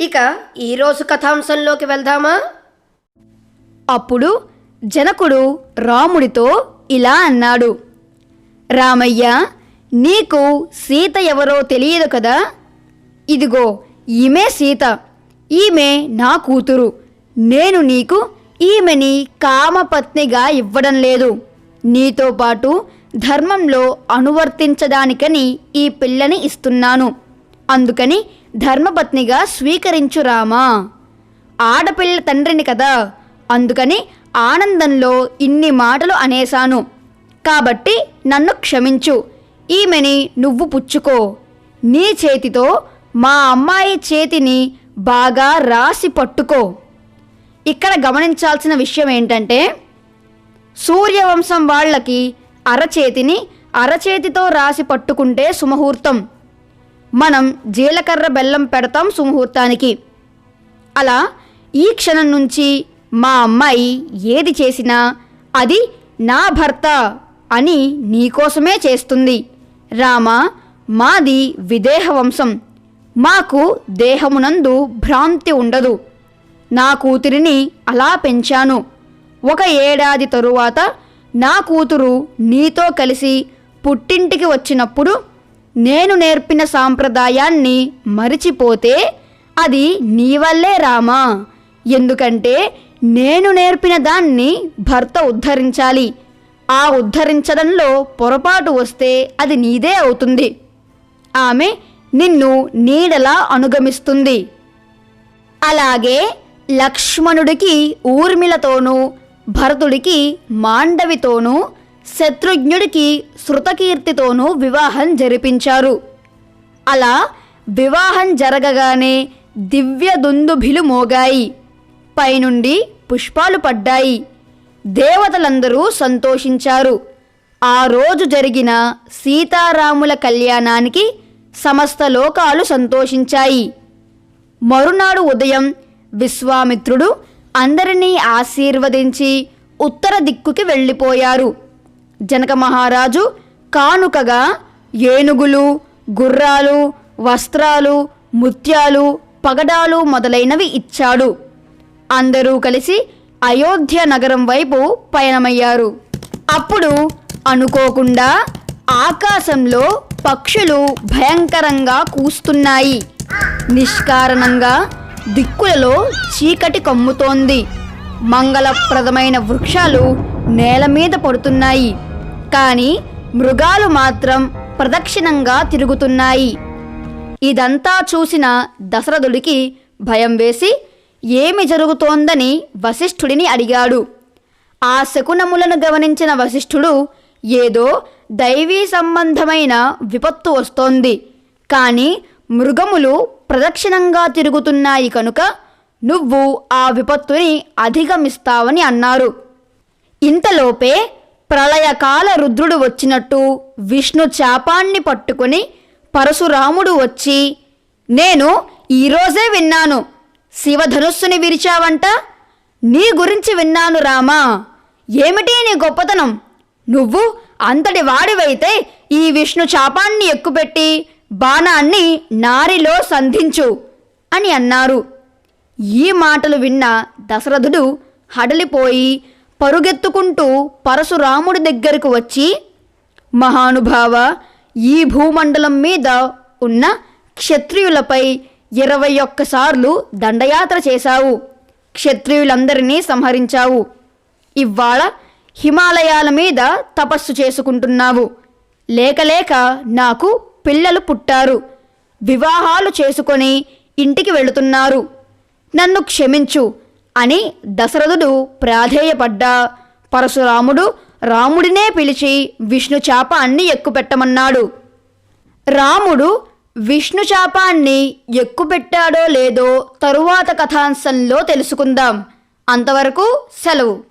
ఇక ఈరోజు కథాంశంలోకి వెళ్దామా? అప్పుడు జనకుడు రాముడితో ఇలా అన్నాడు. రామయ్య నీకు సీత ఎవరో తెలియదు కదా? ఇదిగో ఈమె సీత. ఈమె నా కూతురు. నేను నీకు ఈమెని కామపత్నిగా ఇవ్వడం లేదు. నీతో పాటు ధర్మంలో అనువర్తించడానికని ఈ పిల్లని ఇస్తున్నాను. అందుకని ధర్మపత్నిగా స్వీకరించు రామా. ఆడపిల్ల తండ్రిని కదా. అందుకని ఆనందంలో ఇన్ని మాటలు అనేశాను. కాబట్టి నన్ను క్షమించు. ఈమెని నువ్వు పుచ్చుకో. నీ చేతితో మా అమ్మాయి చేతిని బాగా రాసి పట్టుకో. ఇక్కడ గమనించాల్సిన విషయం ఏంటంటే సూర్యవంశం వాళ్ళకి అరచేతిని అరచేతితో రాసి పట్టుకుంటే సుముహూర్తం. మనం జీలకర్ర బెల్లం పెడతాం సుముహూర్తానికి. అలా ఈ క్షణం నుంచి మా అమ్మాయి ఏది చేసినా అది నా భర్త అని నీకోసమే చేస్తుంది. రామ మాది విదేహ వంశం. మాకు దేహమునందు భ్రాంతి ఉండదు. నా కూతురిని అలా పెంచాను. ఒక ఏడాది తరువాత నా కూతురు నీతో కలిసి పుట్టింటికి వచ్చినప్పుడు నేను నేర్పిన సాంప్రదాయాన్ని మరిచిపోతే అది నీ వల్లే రామా. ఎందుకంటే నేను నేర్పిన దాన్ని భర్త ఉద్ధరించాలి. ఆ ఉద్ధరించడంలో పొరపాటు వస్తే అది నీదే అవుతుంది. ఆమె నిన్ను నీడలా అనుగమిస్తుంది. అలాగే లక్ష్మణుడికి ఊర్మిళతోనూ భరతుడికి మాండవితోనూ శత్రుఘ్నుడికి శృతకీర్తితోనూ వివాహం జరిపించారు. అలా వివాహం జరగగానే దివ్య దుందుభిలు మోగాయి. పైనుండి పుష్పాలు పడ్డాయి. దేవతలందరూ సంతోషించారు. ఆ రోజు జరిగిన సీతారాముల కళ్యాణానికి సమస్త లోకాలు సంతోషించాయి. మరునాడు ఉదయం విశ్వామిత్రుడు అందరినీ ఆశీర్వదించి ఉత్తర దిక్కుకి వెళ్ళిపోయారు. జనక మహారాజు కానుకగా ఏనుగులు గుర్రాలు వస్త్రాలు ముత్యాలు పగడాలు మొదలైనవి ఇచ్చాడు. అందరూ కలిసి అయోధ్య నగరం వైపు పయనమయ్యారు. అప్పుడు అనుకోకుండా ఆకాశంలో పక్షులు భయంకరంగా కూస్తున్నాయి. నిష్కారణంగా దిక్కులలో చీకటి కమ్ముతోంది. మంగళప్రదమైన వృక్షాలు నేల మీద పడుతున్నాయి. కానీ మృగాలు మాత్రం ప్రదక్షిణంగా తిరుగుతున్నాయి. ఇదంతా చూసిన దశరథుడికి భయం వేసి ఏమి జరుగుతోందని వశిష్ఠుడిని అడిగాడు. ఆ శకునములను గమనించిన వశిష్ఠుడు ఏదో దైవీ సంబంధమైన విపత్తు వస్తోంది. కానీ మృగములు ప్రదక్షిణంగా తిరుగుతున్నాయి కనుక నువ్వు ఆ విపత్తుని అధిగమిస్తావని అన్నారు. ఇంతలోపే ప్రళయకాల రుద్రుడు వచ్చినట్టు విష్ణు చాపాన్ని పట్టుకుని పరశురాముడు వచ్చి నేను ఈరోజే విన్నాను. శివధనుస్సుని విరిచావంట. నీ గురించి విన్నాను రామా. ఏమిటి నీ గొప్పతనం? నువ్వు అంతటి వాడివైతే ఈ విష్ణు చాపాన్ని ఎక్కుపెట్టి బాణాన్ని నారిలో సంధించు అని అన్నారు. ఈ మాటలు విన్న దశరథుడు హడలిపోయి పరుగెత్తుకుంటూ పరశురాముడి దగ్గరకు వచ్చి మహానుభావ ఈ భూమండలం మీద ఉన్న క్షత్రియులపై ఇరవై ఒక్కసార్లు దండయాత్ర చేశావు. క్షత్రియులందరినీ సంహరించావు. ఇవాళ హిమాలయాల మీద తపస్సు చేసుకుంటున్నావు. లేకలేక నాకు పిల్లలు పుట్టారు. వివాహాలు చేసుకొని ఇంటికి వెళుతున్నారు. నన్ను క్షమించు. అని దశరథుడు ప్రాధేయపడ్డా. పరశురాముడు రాముడినే పిలిచి విష్ణు చాపాన్ని ఎక్కుపెట్టమన్నాడు. రాముడు విష్ణుచాపాన్ని ఎక్కుపెట్టాడో లేదో తరువాత కథాంశంలో తెలుసుకుందాం. అంతవరకు సెలవు.